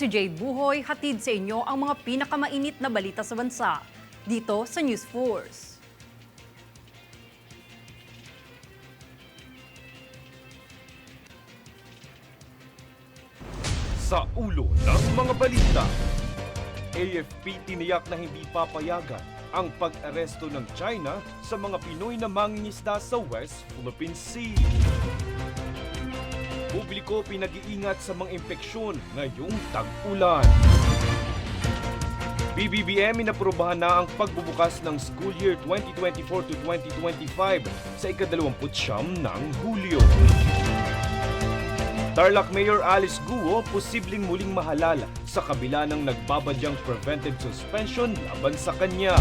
si Jade Buhoy, hatid sa inyo ang mga pinakamainit na balita sa bansa. Dito sa News Force. Sa ulo ng mga balita, AFP tiniyak na hindi papayagan ang pag-aresto ng China sa mga Pinoy na mangingisda sa West Philippine Sea. Publiko pinag-iingat sa mga impeksyon ngayong tag-ulan. BBBM inaprubahan na ang pagbubukas ng school year 2024 to 2025 sa ikadalawamputsyam ng Hulyo. Tarlac Mayor Alice Guo posibleng muling mahalal sa kabila ng nagbabadyang preventive suspension laban sa kanya.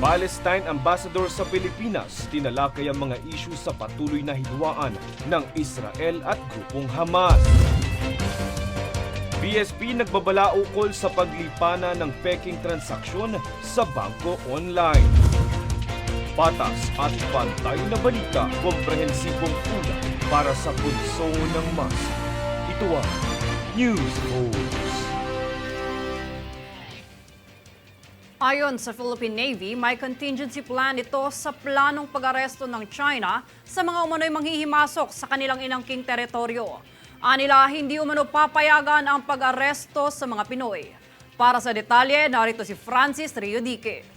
Palestine Ambassador sa Pilipinas tinalakay ang mga isyu sa patuloy na hidwaan ng Israel at grupong Hamas. BSP nagbabala ukol sa paglipana ng peking transaksyon sa bangko online. Patas at pantay na balita, komprehensibong ulat para sa pulso ng masa. Ito ang News Force. Ayon sa Philippine Navy, may contingency plan ito sa planong pag-aresto ng China sa mga umano'y manghihimasok sa kanilang inangking teritoryo. Anila, hindi umano papayagan ang pag-aresto sa mga Pinoy. Para sa detalye, narito si Francis Riodique.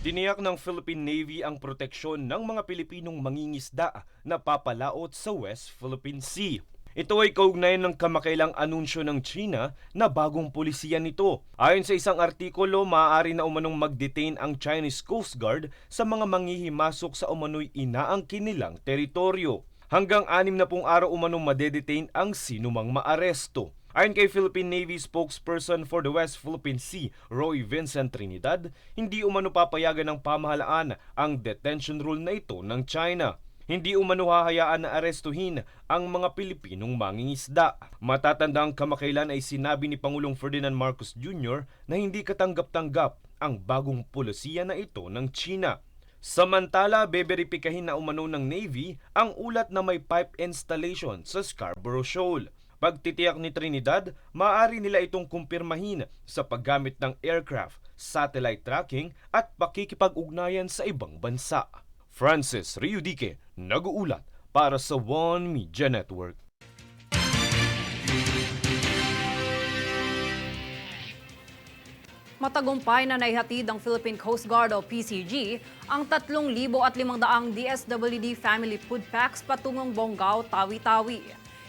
Tiniyak ng Philippine Navy ang proteksyon ng mga Pilipinong mangingisda na papalaot sa West Philippine Sea. Ito ay kaugnayan ng kamakailang anunsyo ng China na bagong polisiya nito. Ayon sa isang artikulo, maaari na umanong mag-detain ang Chinese Coast Guard sa mga manghihimasok sa umano'y inaangkin nilang teritoryo. Hanggang anim na pong araw umanong madedetain ang sinumang maaresto. Ayon kay Philippine Navy spokesperson for the West Philippine Sea, Roy Vincent Trinidad, hindi umano papayagan ng pamahalaan ang detention rule na ito ng China. Hindi umano hahayaan na arestuhin ang mga Pilipinong mangingisda. Matatanda ang kamakailan ay sinabi ni Pangulong Ferdinand Marcos Jr. na hindi katanggap-tanggap ang bagong polisiya na ito ng China. Samantala, beberipikahin na umano ng Navy ang ulat na may pipe installation sa Scarborough Shoal. Pagtitiyak ni Trinidad, maaari nila itong kumpirmahin sa paggamit ng aircraft, satellite tracking at pakikipag-ugnayan sa ibang bansa. Francis Riudique, nag-uulat para sa One Media Network. Matagumpay na naihatid ng Philippine Coast Guard o PCG ang 3,500 DSWD Family Food Packs patungong Bonggao, Tawi-Tawi.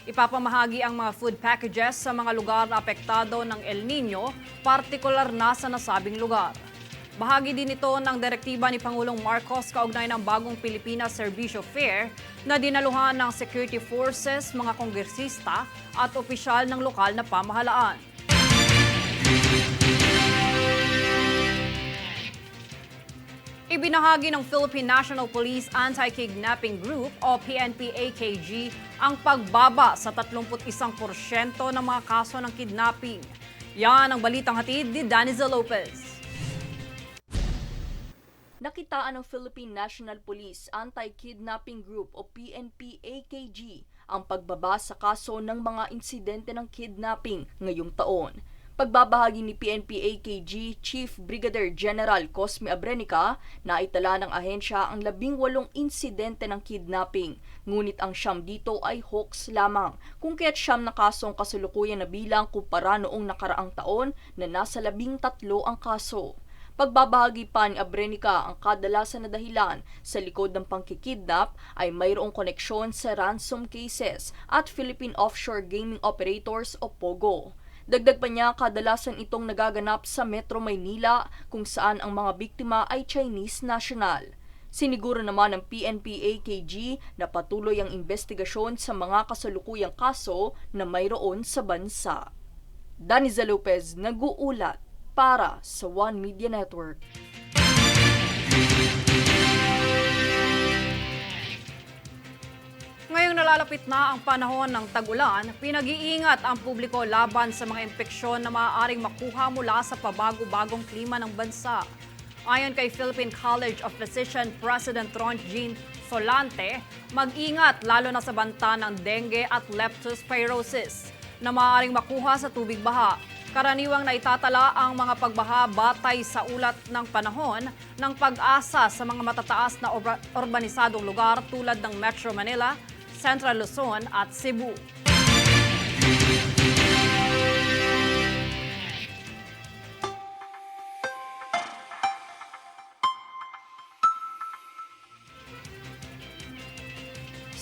Ipapamahagi ang mga food packages sa mga lugar na apektado ng El Nino, partikular na sa nasabing lugar. Bahagi din ito ng direktiba ni Pangulong Marcos kaugnay ng bagong Pilipinas Servicio Fair na dinaluhan ng security forces, mga kongresista at opisyal ng lokal na pamahalaan. Ibinahagi ng Philippine National Police Anti-Kidnapping Group o PNP-AKG ang pagbaba sa 31% ng mga kaso ng kidnapping. Yan ang balitang hatid ni Daniza Lopez. Nakitaan ng Philippine National Police Anti-Kidnapping Group o PNP-AKG ang pagbaba sa kaso ng mga insidente ng kidnapping ngayong taon. Pagbabahagi ni PNP-AKG Chief Brigadier General Cosme Abrenica na itala ng ahensya ang labing walong insidente ng kidnapping, ngunit ang siyam dito ay hoax lamang, kung kaya't siyam na kasong kasalukuyan na bilang kumpara noong nakaraang taon na nasa labing tatlo ang kaso. Pagbabahagi pa ni Abrenica ang kadalasan na dahilan sa likod ng pangkikidnap ay mayroong koneksyon sa ransom cases at Philippine Offshore Gaming Operators o POGO. Dagdag pa niya, kadalasan itong nagaganap sa Metro Maynila kung saan ang mga biktima ay Chinese national. Siniguro naman ng PNP-AKG na patuloy ang investigasyon sa mga kasalukuyang kaso na mayroon sa bansa. Daniza Lopez nag-uulat para sa One Media Network. Ngayong nalalapit na ang panahon ng tag-ulan, pinag-iingat ang publiko laban sa mga impeksyon na maaaring makuha mula sa pabago-bagong klima ng bansa. Ayon kay Philippine College of Physician President Ron Jean Solante, mag-ingat lalo na sa banta ng dengue at leptospirosis na maaaring makuha sa tubig baha. Karaniwang naitatala ang mga pagbaha batay sa ulat ng panahon ng pag-asa sa mga matataas na obra- urbanisadong lugar tulad ng Metro Manila, Central Luzon at Cebu.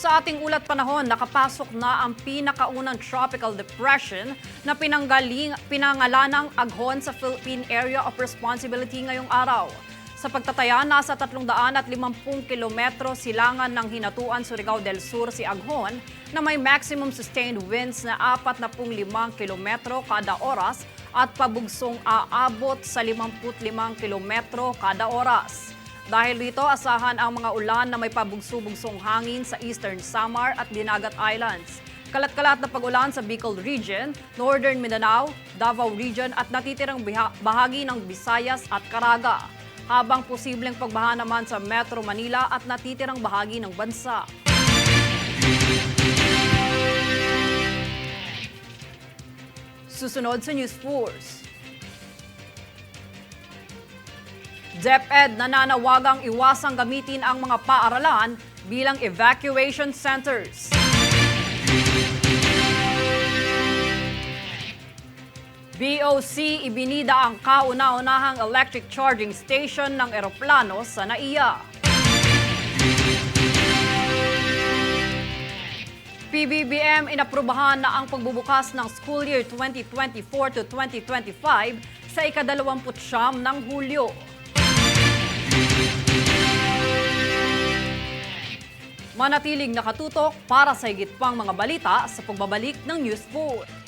Sa ating ulat panahon, nakapasok na ang pinakaunang tropical depression na pinanggaling, pinangalanang aghon sa Philippine Area of Responsibility ngayong araw. Sa pagtataya, nasa 350 kilometro silangan ng Hinatuan, Surigao del Sur si Aghon na may maximum sustained winds na 45 kilometro kada oras at pabugsong aabot sa 55 kilometro kada oras. Dahil dito, asahan ang mga ulan na may pabugso-bugsong hangin sa Eastern Samar at Dinagat Islands. Kalat-kalat na pag-ulan sa Bicol Region, Northern Mindanao, Davao Region at natitirang bahagi ng Visayas at Caraga. Habang posibleng pagbaha naman sa Metro Manila at natitirang bahagi ng bansa. Susunod sa News Force. DepEd nananawagang iwasang gamitin ang mga paaralan bilang evacuation centers. BOC ibinida ang kauna-unahang electric charging station ng eroplano sa NAIA. PBBM inaprubahan na ang pagbubukas ng school year 2024 to 2025 sa ikadalawamput siyam ng Hulyo. Manatiling nakatutok para sa higit pang mga balita sa pagbabalik ng News 4.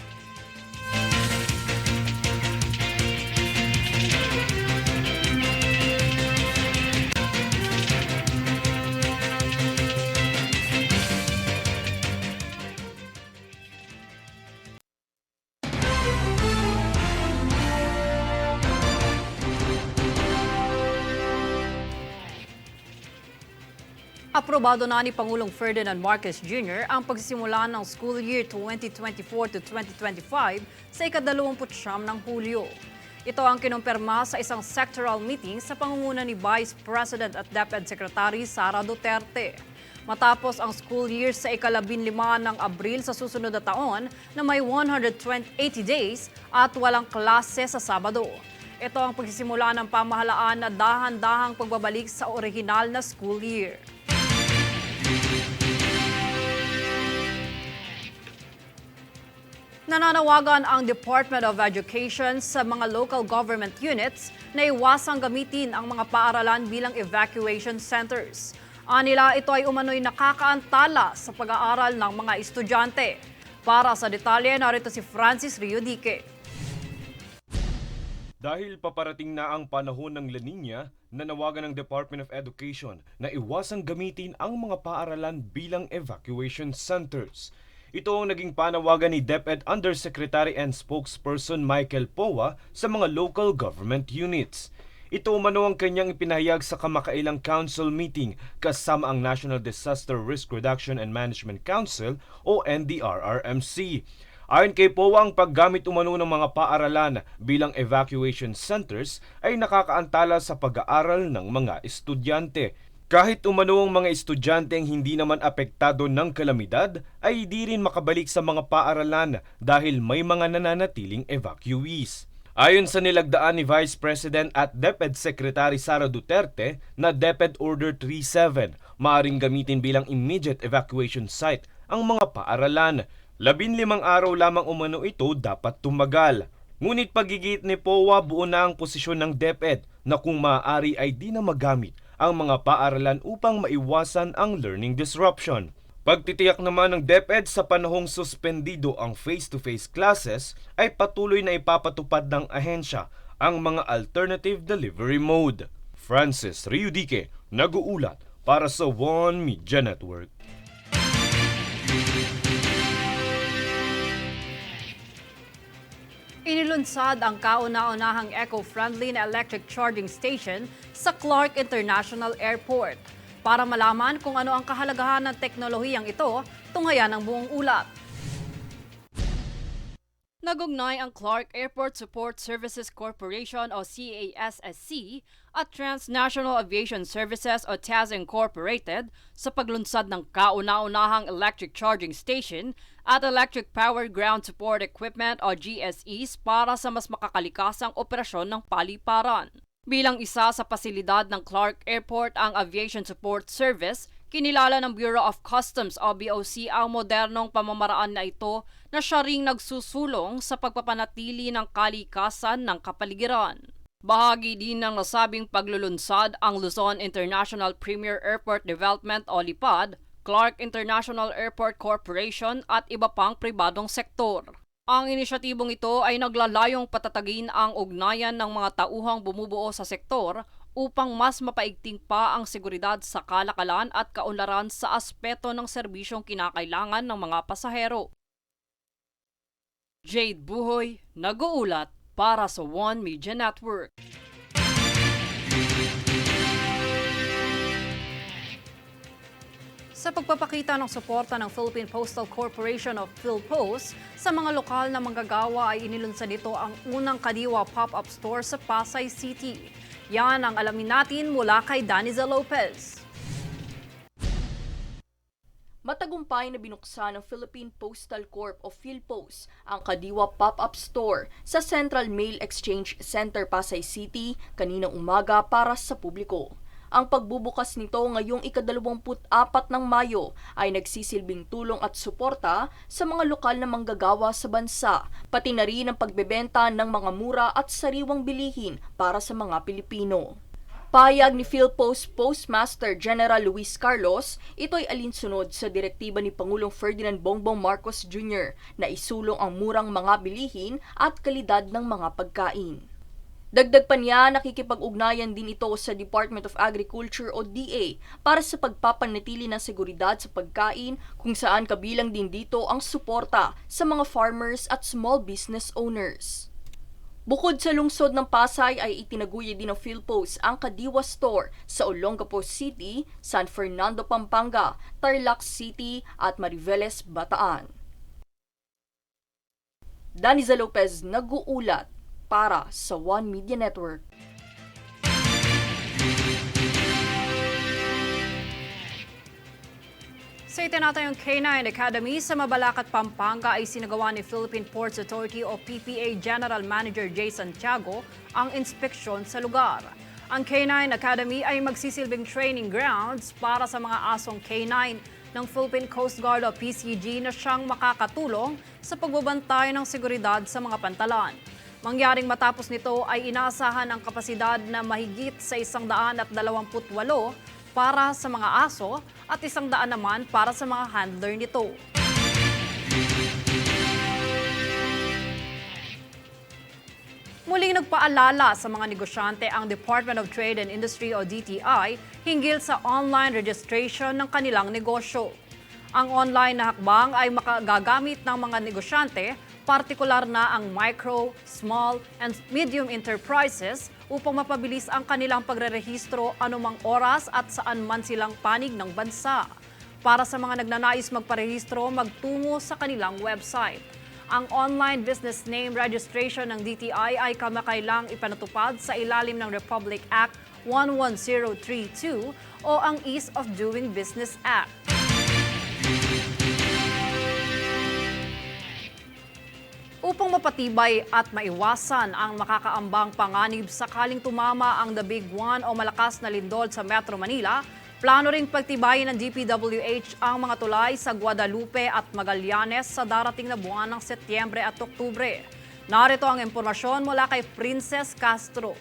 Aprobado na ni Pangulong Ferdinand Marcos Jr. ang pagsisimula ng school year 2024 to 2025 sa ikadalawamput siyam ng Hulyo. Ito ang kinumpirma sa isang sectoral meeting sa pangunguna ni Vice President at DepEd Secretary Sara Duterte. Matapos ang school year sa ikalabin lima ng Abril sa susunod na taon na may 180 days at walang klase sa Sabado. Ito ang pagsisimula ng pamahalaan na dahan-dahang pagbabalik sa orihinal na school year. Nananawagan ang Department of Education sa mga local government units na iwasang gamitin ang mga paaralan bilang evacuation centers. Anila ito ay umano'y nakakaantala sa pag-aaral ng mga estudyante. Para sa detalye, narito si Francis Rio Dique. Dahil paparating na ang panahon ng La Nina, nanawagan ng Department of Education na iwasang gamitin ang mga paaralan bilang evacuation centers. Ito ang naging panawagan ni DepEd Undersecretary and Spokesperson Michael Powa sa mga local government units. Ito umano ang kanyang ipinahayag sa kamakailang council meeting kasama ang National Disaster Risk Reduction and Management Council o NDRRMC. Ayon kay Powa, ang paggamit umano ng mga paaralan bilang evacuation centers ay nakakaantala sa pag-aaral ng mga estudyante. Kahit umano ang mga estudyante ang hindi naman apektado ng kalamidad, ay di rin makabalik sa mga paaralan dahil may mga nananatiling evacuees. Ayon sa nilagdaan ni Vice President at DepEd Secretary Sara Duterte na DepEd Order 37, maaring gamitin bilang immediate evacuation site ang mga paaralan. Labinlimang araw lamang umano ito dapat tumagal. Ngunit pagigit ni POA buo na ang posisyon ng DepEd na kung maaari ay di na magamit ang mga paaralan upang maiwasan ang learning disruption. Pagtitiyak naman ng DepEd sa panahong suspendido ang face-to-face classes ay patuloy na ipapatupad ng ahensya ang mga alternative delivery mode. Francis Riudique, nag-uulat para sa One Media Network. Inilunsad ang kauna-unahang eco-friendly na electric charging station sa Clark International Airport. Para malaman kung ano ang kahalagahan ng teknolohiyang ito, tunghayan ang buong ulat. Nagugnay ang Clark Airport Support Services Corporation o CASSC at Transnational Aviation Services o TAS Incorporated sa paglunsad ng kauna-unahang electric charging station at Electric Power Ground Support Equipment o GSEs para sa mas makakalikasang operasyon ng paliparan. Bilang isa sa pasilidad ng Clark Airport ang Aviation Support Service, kinilala ng Bureau of Customs o BOC ang modernong pamamaraan na ito na siya ring nagsusulong sa pagpapanatili ng kalikasan ng kapaligiran. Bahagi din ng nasabing paglulunsad ang Luzon International Premier Airport Development o LIPAD, Clark International Airport Corporation at iba pang pribadong sektor. Ang inisyatibong ito ay naglalayong patatagin ang ugnayan ng mga tauhang bumubuo sa sektor upang mas mapaigting pa ang seguridad sa kalakalan at kaunlaran sa aspeto ng serbisyong kinakailangan ng mga pasahero. Jade Buhoy, nag-uulat para sa One Media Network. Sa pagpapakita ng suporta ng Philippine Postal Corporation of PhilPost sa mga lokal na manggagawa ay inilunsad nito ang unang Kadiwa pop-up store sa Pasay City. Yan ang alamin natin mula kay Daniza Lopez. Matagumpay na binuksan ng Philippine Postal Corp o PhilPost ang Kadiwa Pop-Up Store sa Central Mail Exchange Center, Pasay City kaninang umaga para sa publiko. Ang pagbubukas nito ngayong ikadalawamput-apat ng Mayo ay nagsisilbing tulong at suporta sa mga lokal na manggagawa sa bansa, pati na rin ang pagbebenta ng mga mura at sariwang bilihin para sa mga Pilipino. Payag ni PhilPost Postmaster General Luis Carlos, ito'y alinsunod sa direktiba ni Pangulong Ferdinand Bongbong Marcos Jr. na isulong ang murang mga bilihin at kalidad ng mga pagkain. Dagdag pa niya, nakikipag-ugnayan din ito sa Department of Agriculture o DA para sa pagpapanatili ng seguridad sa pagkain kung saan kabilang din dito ang suporta sa mga farmers at small business owners. Bukod sa lungsod ng Pasay ay itinaguya din ng PhilPost ang Kadiwa Store sa Olongapo City, San Fernando, Pampanga, Tarlac City at Mariveles, Bataan. Daniza Lopez nag-uulat para sa One Media Network. Sa itinatayong K9 Academy sa Mabalacat, Pampanga ay sinagawa ni Philippine Ports Authority o PPA General Manager Jay Santiago ang inspeksyon sa lugar. Ang K9 Academy ay magsisilbing training grounds para sa mga asong K9 ng Philippine Coast Guard o PCG na siyang makakatulong sa pagbabantay ng seguridad sa mga pantalan. Mangyaring matapos nito ay inaasahan ang kapasidad na mahigit sa isang daan at dalawamputwalo para sa mga aso at isang daan naman para sa mga handler nito. Muling nagpaalala sa mga negosyante ang Department of Trade and Industry o DTI hinggil sa online registration ng kanilang negosyo. Ang online na hakbang ay makagagamit ng mga negosyante, partikular na ang micro, small, and medium enterprises upang mapabilis ang kanilang pagrerehistro anumang oras at saan man silang panig ng bansa. Para sa mga nagnanais magparehistro, magtungo sa kanilang website. Ang online business name registration ng DTI ay kamakailang ipanatupad sa ilalim ng Republic Act 11032 o ang Ease of Doing Business Act. Upang mapatibay at maiwasan ang makakaambang panganib sakaling tumama ang The Big One o malakas na lindol sa Metro Manila, plano ring pagtibayin ng DPWH ang mga tulay sa Guadalupe at Magallanes sa darating na buwan ng Setyembre at Oktubre. Narito ang impormasyon mula kay Princess Castro.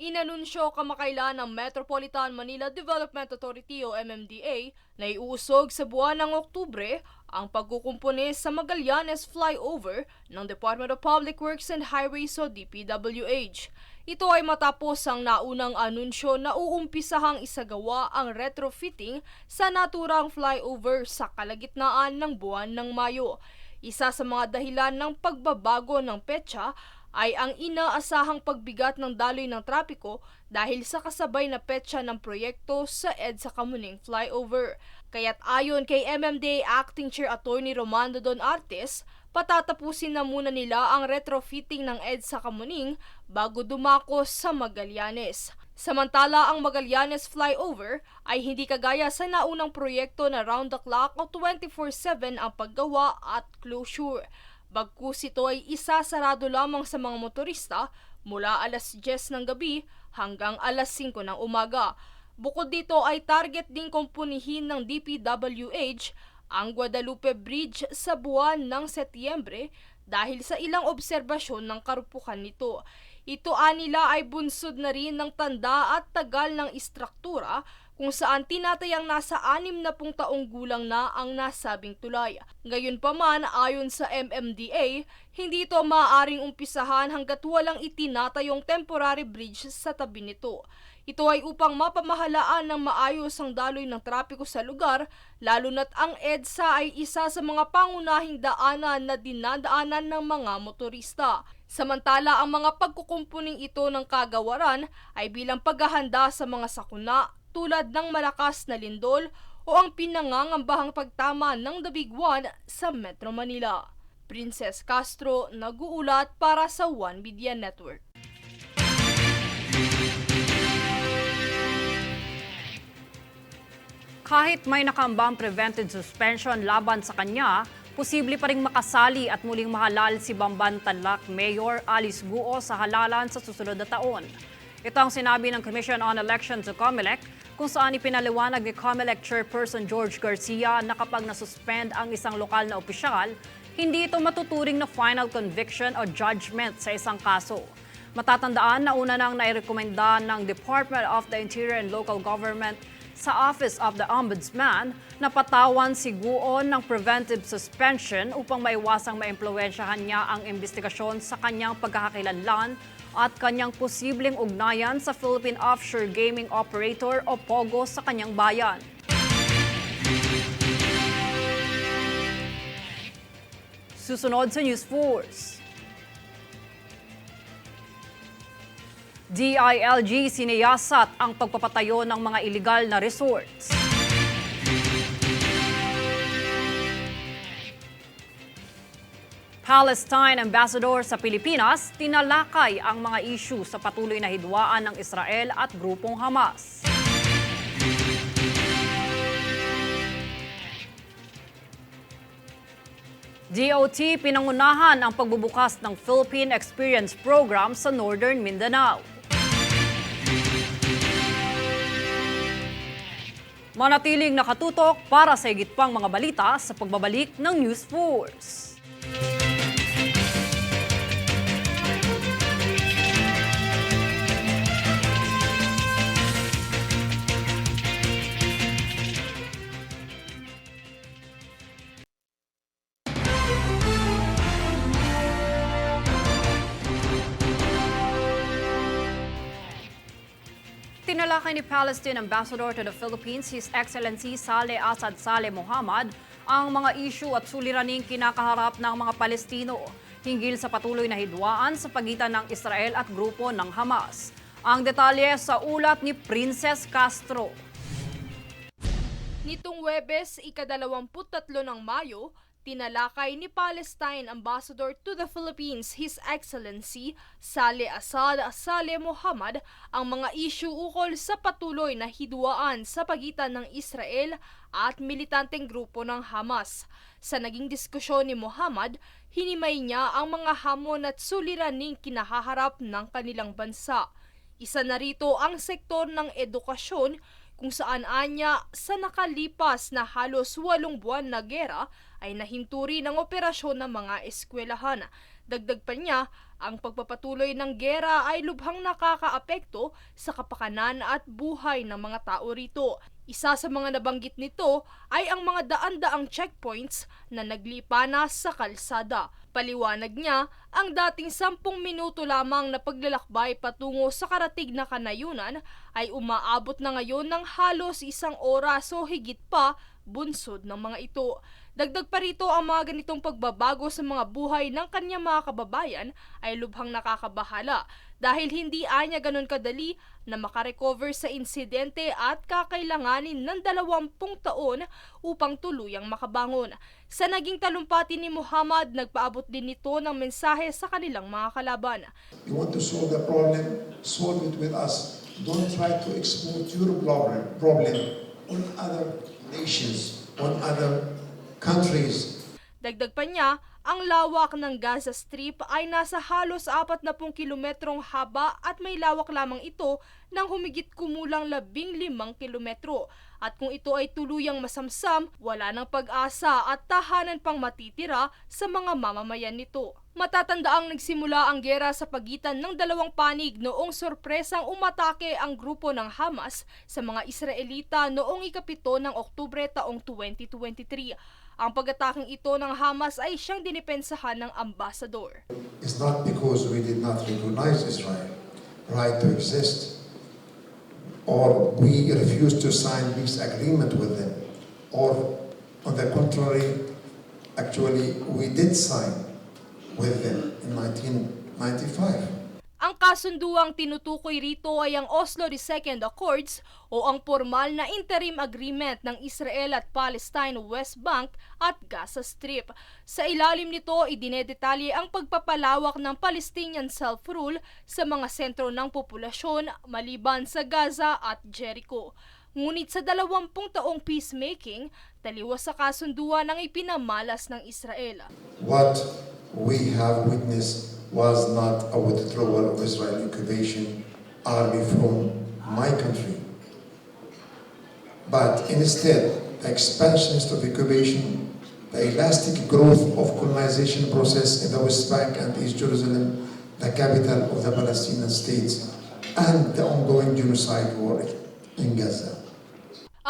Inanunsyo kamakailan ng Metropolitan Manila Development Authority o MMDA na iuusog sa buwan ng Oktubre ang pagkukumpuni sa Magallanes Flyover ng Department of Public Works and Highways o DPWH. Ito ay matapos ang naunang anunsyo na uumpisahang isagawa ang retrofitting sa naturang flyover sa kalagitnaan ng buwan ng Mayo. Isa sa mga dahilan ng pagbabago ng petsa ay ang inaasahang pagbigat ng daloy ng trapiko dahil sa kasabay na petsa ng proyekto sa EDSA Kamuning Flyover. Kaya't ayon kay MMDA Acting Chair Attorney Romando Don Artes, patatapusin na muna nila ang retrofitting ng EDSA Kamuning bago dumako sa Magallanes. Samantala, ang Magallanes flyover ay hindi kagaya sa naunang proyekto na round the clock o 24-7 ang paggawa at closure. Bagkus ito ay isasarado lamang sa mga motorista mula alas 10 ng gabi hanggang alas 5 ng umaga. Bukod dito ay target ding kumpunihin ng DPWH ang Guadalupe Bridge sa buwan ng Setyembre dahil sa ilang obserbasyon ng karupukan nito. Ito anila ay bunsod na rin ng tanda at tagal ng istruktura kung saan tinatayang nasa anim na pung taong gulang na ang nasabing tulay. Ngayon pa man, ayon sa MMDA, hindi ito maaaring umpisahan hanggat walang itinatayong temporary bridge sa tabi nito. Ito ay upang mapamahalaan ng maayos ang daloy ng trapiko sa lugar, lalo na't ang EDSA ay isa sa mga pangunahing daanan na dinadaanan ng mga motorista. Samantala, ang mga pagkukumpuning ito ng kagawaran ay bilang paghahanda sa mga sakuna tulad ng malakas na lindol o ang pinangangambahang pagtama ng The Big One sa Metro Manila. Princess Castro, nag-uulat para sa One Media Network. Kahit may nakambang prevented suspension laban sa kanya, posible pa rin makasali at muling mahalal si Bamban Tanlac Mayor Alice Guo sa halalan sa susunod na taon. Ito ang sinabi ng Commission on Elections o COMELEC kung saan ipinaliwanag ni COMELEC Chairperson George Garcia na kapag nasuspend ang isang lokal na opisyal, hindi ito matuturing na final conviction o judgment sa isang kaso. Matatandaan na una nang nairekomenda ng Department of the Interior and Local Government sa Office of the Ombudsman na patawan si Guo ng preventive suspension upang maiwasang maimpluwensyahan niya ang investigasyon sa kanyang pagkakakilanlan at kanyang posibleng ugnayan sa Philippine Offshore Gaming Operator o POGO sa kanyang bayan. Susunod sa News Force. DILG siniyasat ang pagpapatayo ng mga illegal na resorts. Palestine Ambassador sa Pilipinas tinalakay ang mga issue sa patuloy na hidwaan ng Israel at grupong Hamas. DOT pinangunahan ang pagbubukas ng Philippine Experience Program sa Northern Mindanao. Manatiling nakatutok para sa higit pang mga balita sa pagbabalik ng News Force. Tinalakay ni Palestine Ambassador to the Philippines, His Excellency Saleh Asad Saleh Muhammad, ang mga issue at suliraning kinakaharap ng mga Palestino hinggil sa patuloy na hidwaan sa pagitan ng Israel at grupo ng Hamas. Ang detalye sa ulat ni Princess Castro. Nitong Webes, ikadalawamput-tatlo ng Mayo, tinalakay ni Palestine Ambassador to the Philippines His Excellency Saleh Assad Saleh Muhammad ang mga issue ukol sa patuloy na hidwaan sa pagitan ng Israel at militanteng grupo ng Hamas. Sa naging diskusyon ni Muhammad, hinimay niya ang mga hamon at suliraning kinahaharap ng kanilang bansa. Isa na rito ang sektor ng edukasyon kung saan anya sa nakalipas na halos walong buwan na gera ay nahinturi ng operasyon ng mga eskwelahan. Dagdag pa niya, ang pagpapatuloy ng gera ay lubhang nakakaapekto sa kapakanan at buhay ng mga tao rito. Isa sa mga nabanggit nito ay ang mga daan-daang checkpoints na naglipa na sa kalsada. Paliwanag niya, ang dating sampung minuto lamang na paglalakbay patungo sa karatig na kanayunan ay umaabot na ngayon ng halos isang oras o higit pa bunsod ng mga ito. Dagdag pa rito ang mga ganitong pagbabago sa mga buhay ng kanyang mga kababayan ay lubhang nakakabahala dahil hindi anya ganun kadali na makarecover sa insidente at kakailanganin ng dalawampung taon upang tuluyang makabangon. Sa naging talumpati ni Muhammad, nagpaabot din nito ng mensahe sa kanilang mga kalaban. You want to solve the problem, solve it with us. Don't try to exploit your problem, problem on other nations, on other countries. Dagdag pa niya, ang lawak ng Gaza Strip ay nasa halos 40 kilometrong haba at may lawak lamang ito ng humigit kumulang 15 kilometro. At kung ito ay tuluyang masamsam, wala ng pag-asa at tahanan pang matitira sa mga mamamayan nito. Matatandaang nagsimula ang gera sa pagitan ng dalawang panig noong sorpresang umatake ang grupo ng Hamas sa mga Israelita noong ikapito ng Oktubre taong 2023. Ang pag-ataking ito ng Hamas ay siyang dinipensahan ng ambasador. It's not because we did not recognize Israel right to exist, or we refused to sign peace agreement with them, or on the contrary, actually we did sign with them in 1995. Ang kasunduang tinutukoy rito ay ang Oslo II Accords o ang formal na interim agreement ng Israel at Palestine West Bank at Gaza Strip. Sa ilalim nito, idinedetalye ang pagpapalawak ng Palestinian self-rule sa mga sentro ng populasyon maliban sa Gaza at Jericho. Ngunit sa dalawampung taong peacemaking, taliwas sa kasunduan ang ipinamalas ng Israel. What we have witnessed was not a withdrawal of Israeli occupation army from my country, but instead the expansionist of occupation, the elastic growth of colonization process in the West Bank and East Jerusalem, the capital of the Palestinian states, and the ongoing genocide war in Gaza.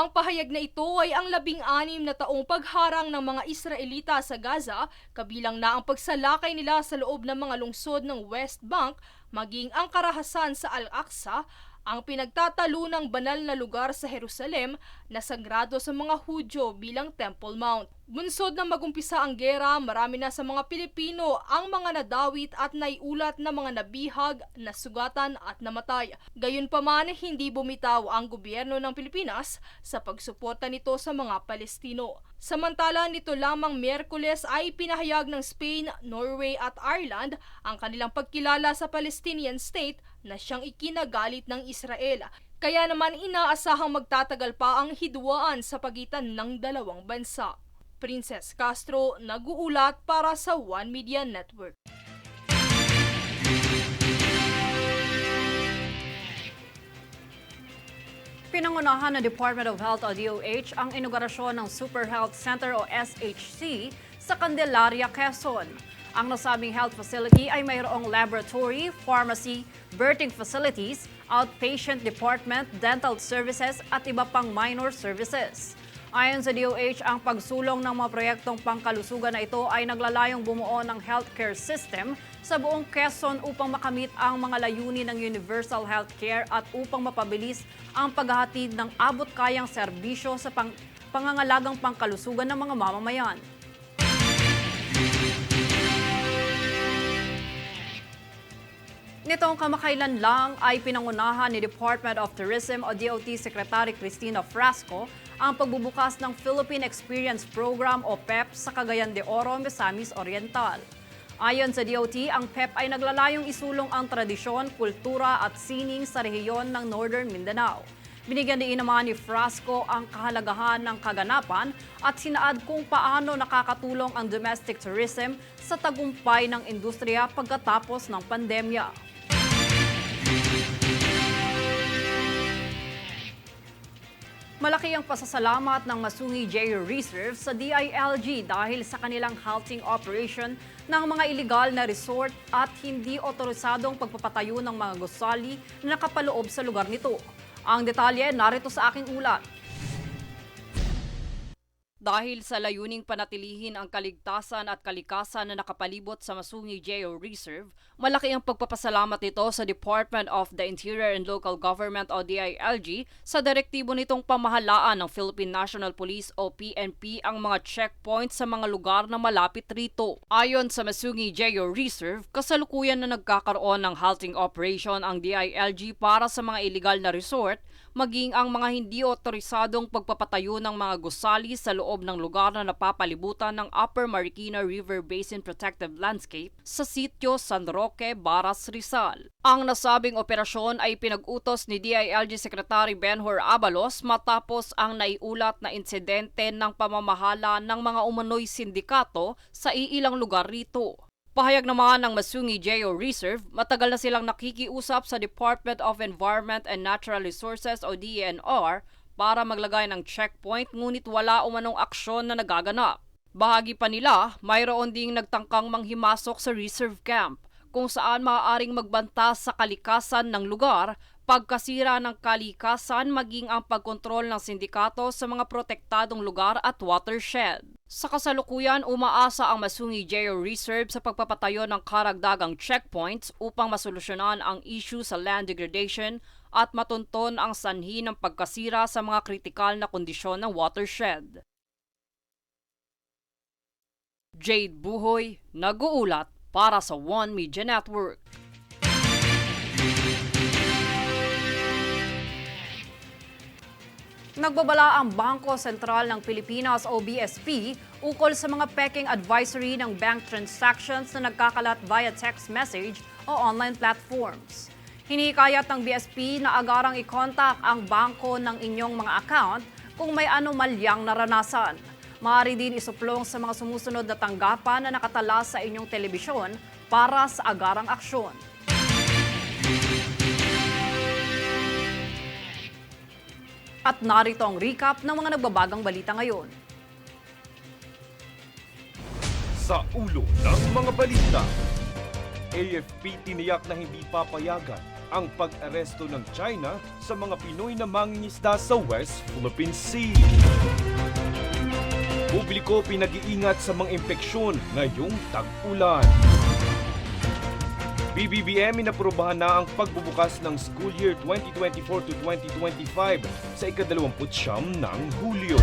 Ang pahayag na ito ay ang labing-anim na taong pagharang ng mga Israelita sa Gaza, kabilang na ang pagsalakay nila sa loob ng mga lungsod ng West Bank, maging ang karahasan sa Al-Aqsa, ang pinagtatalo ng banal na lugar sa Jerusalem na sagrado sa mga Hudyo bilang Temple Mount. Bunsod na magumpisa ang gera, marami na sa mga Pilipino ang mga nadawit at naiulat na mga nabihag, nasugatan at namatay. Gayunpaman, hindi bumitaw ang gobyerno ng Pilipinas sa pagsuporta nito sa mga Palestino. Samantala, nito lamang Miyerkules ay pinahayag ng Spain, Norway at Ireland ang kanilang pagkilala sa Palestinian state na siyang ikinagalit ng Israel. Kaya naman inaasahang magtatagal pa ang hidwaan sa pagitan ng dalawang bansa. Princess Castro, nag-uulat para sa One Media Network. Pinangunahan ng Department of Health o DOH ang inaugurasyon ng Super Health Center o SHC sa Candelaria, Quezon. Ang nasabing health facility ay mayroong laboratory, pharmacy, birthing facilities, outpatient department, dental services at iba pang minor services. Ayon sa DOH, ang pagsulong ng mga proyektong pangkalusugan na ito ay naglalayong bumuo ng healthcare system sa buong Quezon upang makamit ang mga layunin ng universal healthcare at upang mapabilis ang paghahatid ng abot-kayang serbisyo sa pang pangangalagang pangkalusugan ng mga mamamayan. Nitong kamakailan lang ay pinangunahan ni Department of Tourism o DOT Secretary Cristina Frasco ang pagbubukas ng Philippine Experience Program o PEP sa Cagayan de Oro, Misamis Oriental. Ayon sa DOT, ang PEP ay naglalayong isulong ang tradisyon, kultura at sining sa rehiyon ng Northern Mindanao. Binigyan din naman ni Frasco ang kahalagahan ng kaganapan at sinaad kung paano nakakatulong ang domestic tourism sa tagumpay ng industriya pagkatapos ng pandemya. Malaki ang pasasalamat ng Masungi J Reserve sa DILG dahil sa kanilang halting operation ng mga illegal na resort at hindi otorisadong pagpapatayo ng mga gusali na nakapaloob sa lugar nito. Ang detalye narito sa aking ulat. Dahil sa layuning panatilihin ang kaligtasan at kalikasan na nakapalibot sa Masungi Geo Reserve, malaki ang pagpapasalamat nito sa Department of the Interior and Local Government o DILG sa direktibo nitong pamahalaan ng Philippine National Police o PNP ang mga checkpoints sa mga lugar na malapit rito. Ayon sa Masungi Geo Reserve, kasalukuyan na nagkakaroon ng halting operation ang DILG para sa mga illegal na resort maging ang mga hindi otorisadong pagpapatayo ng mga gusali sa loob ng lugar na napapalibutan ng Upper Marikina River Basin Protective Landscape sa sitio San Roque, Baras, Rizal. Ang nasabing operasyon ay pinag-utos ni DILG Secretary Benhur Abalos matapos ang naiulat na insidente ng pamamahala ng mga umano'y sindikato sa iilang lugar rito. Pahayag naman ng Masungi Geo Reserve, matagal na silang nakikiusap sa Department of Environment and Natural Resources o DENR para maglagay ng checkpoint ngunit wala umanong aksyon na nagaganap. Bahagi pa nila, mayroon ding nagtangkang manghimasok sa reserve camp kung saan maaaring magbanta sa kalikasan ng lugar pagkasira ng kalikasan maging ang pagkontrol ng sindikato sa mga protektadong lugar at watershed. Sa kasalukuyan, umaasa ang Masungi Geo Reserve sa pagpapatayo ng karagdagang checkpoints upang masolusyonan ang issue sa land degradation at matunton ang sanhi ng pagkasira sa mga kritikal na kondisyon ng watershed. Jade Buhoy, nag-uulat para sa One Media Network. Nagbabala ang Bangko Sentral ng Pilipinas o BSP ukol sa mga peking advisory ng bank transactions na nagkakalat via text message o online platforms. Hinikayat ng BSP na agarang i-contact ang bangko ng inyong mga account kung may anomalyang naranasan. Maaari din isuplong sa mga sumusunod na tanggapan na nakatala sa inyong telebisyon para sa agarang aksyon. At narito ang recap ng mga nagbabagang balita ngayon. Sa ulo ng mga balita, AFP tiniyak na hindi papayagan ang pag-aresto ng China sa mga Pinoy na mangingisda sa West Philippine Sea. Publiko pinag-iingat sa mga impeksyon ngayong tag-ulan. BBBM inaprubahan na ang pagbubukas ng school year 2024 to 2025 sa ikadalawamputsyam ng Hulyo.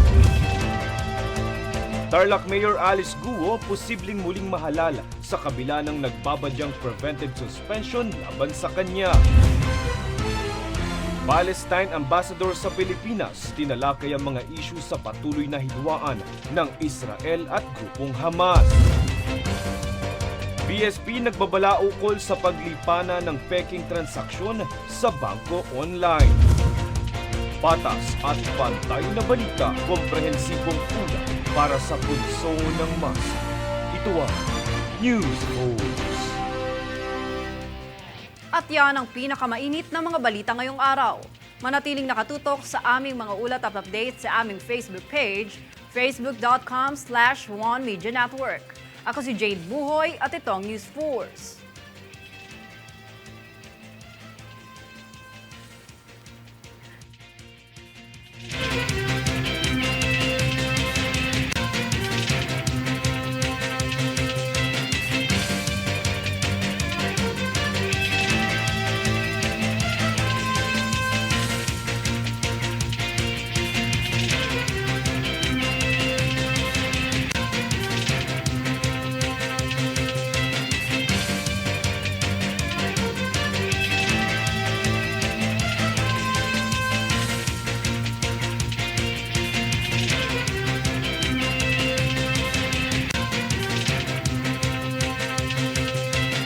Tarlac Mayor Alice Guo posibleng muling mahalal sa kabila ng nagbabadyang preventive suspension laban sa kanya. Palestine Ambassador sa Pilipinas tinalakay ang mga isyu sa patuloy na hidwaan ng Israel at grupong Hamas. BSP nagbabala ukol sa paglipana ng peking transaksyon sa bangko online. Patas at pantay na balita, komprehensibong tula para sa pulso ng masa. Ito ang News Pulse. At yan ang pinakamainit na mga balita ngayong araw. Manatiling nakatutok sa aming mga ulat at update sa aming Facebook page, facebook.com slash Network. Ako si Jade Buhoy at ito ang News Force.